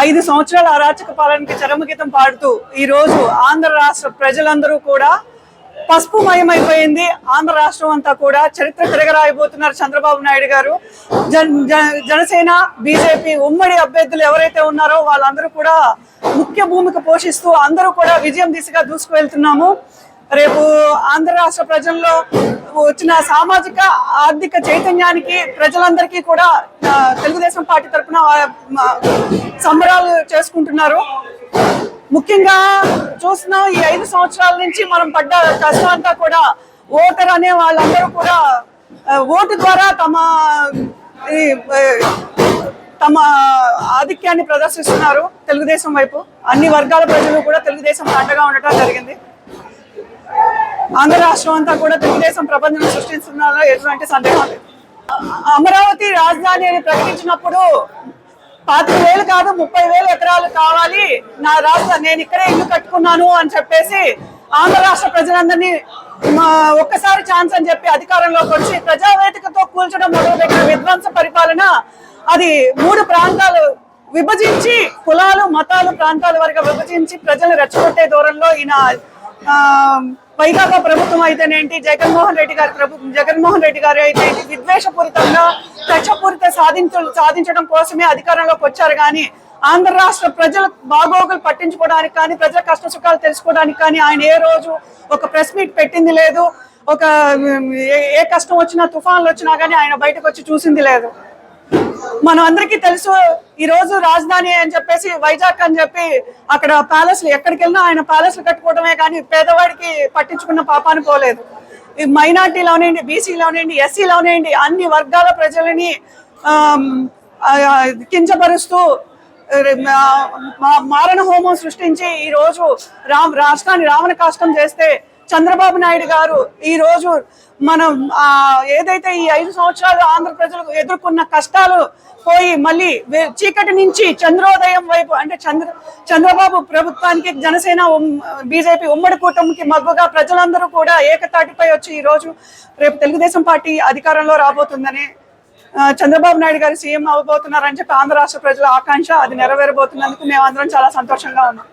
ఐదు సంవత్సరాల అరాచక పాలనకి చరమగీతం పాడుతూ ఈ రోజు ఆంధ్ర రాష్ట్ర ప్రజలందరూ కూడా పసుపుమయమైపోయింది. ఆంధ్ర రాష్ట్రం అంతా కూడా చరిత్ర తిరగరాయిపోతున్నారు చంద్రబాబు నాయుడు గారు. జన్ జనసేన బీజేపీ ఉమ్మడి అభ్యర్థులు ఎవరైతే ఉన్నారో వాళ్ళందరూ కూడా ముఖ్య భూమిక పోషిస్తూ అందరూ కూడా విజయం దిశగా దూసుకువెళ్తున్నాము. రేపు ఆంధ్ర రాష్ట్ర ప్రజల్లో వచ్చిన సామాజిక ఆర్థిక చైతన్యానికి ప్రజలందరికీ కూడా తెలుగుదేశం పార్టీ తరఫున సంబరాలు చేసుకుంటున్నారు. ముఖ్యంగా చూస్తున్నాం ఈ ఐదు సంవత్సరాల నుంచి మనం పడ్డ కష్టం అంతా కూడా ఓటర్ అనే వాళ్ళందరూ కూడా ఓటు ద్వారా తమ ఈ, తమ ఆధిక్యాన్ని ప్రదర్శిస్తున్నారు తెలుగుదేశం వైపు. అన్ని వర్గాల ప్రజలు కూడా తెలుగుదేశం పండగా ఉండటం జరిగింది. ఆంధ్ర రాష్ట్రం అంతా కూడా తెలుగుదేశం ప్రబంధం సృష్టిస్తున్నారో ఎటువంటి సందేహం లేదు. అమరావతి రాజధాని అని ప్రకటించినప్పుడు పాతిక వేలు కాదు ముప్పై వేలు ఎకరాలు కావాలి. నా రాష్ట్ర నేను ఇక్కడే ఇల్లు కట్టుకున్నాను అని చెప్పేసి ఆంధ్ర రాష్ట్ర ప్రజలందరినీ మా ఒక్కసారి ఛాన్స్ అని చెప్పి అధికారంలోకి వచ్చి ప్రజావేదికతో కూల్చడం మొదలుపెట్టిన విధ్వంస పరిపాలన అది మూడు ప్రాంతాలు విభజించి కులాలు మతాలు ప్రాంతాల వరకు విభజించి ప్రజలు రెచ్చగొట్టే దూరంలో ఈయన ఆ, వైకాపా ప్రభుత్వం అయితేనేంటి? జగన్మోహన్ రెడ్డి గారి ప్రభు జగన్మోహన్ రెడ్డి గారు అయితే విద్వేషపూరితంగా కక్షపూరిత సాధించ సాధించడం కోసమే అధికారంలోకి వచ్చారు కానీ ఆంధ్ర రాష్ట్ర ప్రజల బాగోగులు పట్టించుకోవడానికి కానీ ప్రజల కష్ట సుఖాలు తెలుసుకోవడానికి కానీ ఆయన ఏ రోజు ఒక ప్రెస్ మీట్ పెట్టింది లేదు. ఒక ఏ- ఏ కష్టం వచ్చినా తుఫాన్లు వచ్చినా కానీ ఆయన బయటకు వచ్చి చూసింది లేదు. మనం అందరికీ తెలుసు ఈ రోజు రాజధాని అని చెప్పేసి వైజాగ్ అని చెప్పి అక్కడ ప్యాలెస్లు ఎక్కడికి వెళ్ళినా ఆయన ప్యాలెస్లు కట్టుకోవడమే కానీ పేదవాడికి పట్టించుకున్న పాపాన్ని పోలేదు. ఈ మైనార్టీలోనేంటి బీసీలోనేంటి ఎస్సీలోనేంటి అన్ని వర్గాల ప్రజలని కించపరుస్తూ మారణ హోమం సృష్టించి ఈరోజు రామ్ రాష్ట్రాన్ని రావణ కాష్టం చేస్తే చంద్రబాబు నాయుడు గారు ఈ రోజు మనం ఏదైతే ఈ ఐదు సంవత్సరాలు ఆంధ్ర ప్రజలకు ఎదుర్కొన్న కష్టాలు పోయి మళ్ళీ చీకటి నుంచి చంద్రోదయం వైపు అంటే చంద్ర చంద్రబాబు ప్రభుత్వానికి జనసేన బీజేపీ ఉమ్మడి కూటమికి మగ్గుగా ప్రజలందరూ కూడా ఏకతాటిపై వచ్చి ఈ రోజు రేపు తెలుగుదేశం పార్టీ అధికారంలో రాబోతుందని చంద్రబాబు నాయుడు గారు సీఎం అవ్వబోతున్నారని చెప్పి ఆంధ్ర రాష్ట్ర ప్రజల ఆకాంక్ష అది నెరవేరబోతున్నందుకు మేమందరం చాలా సంతోషంగా ఉన్నాం.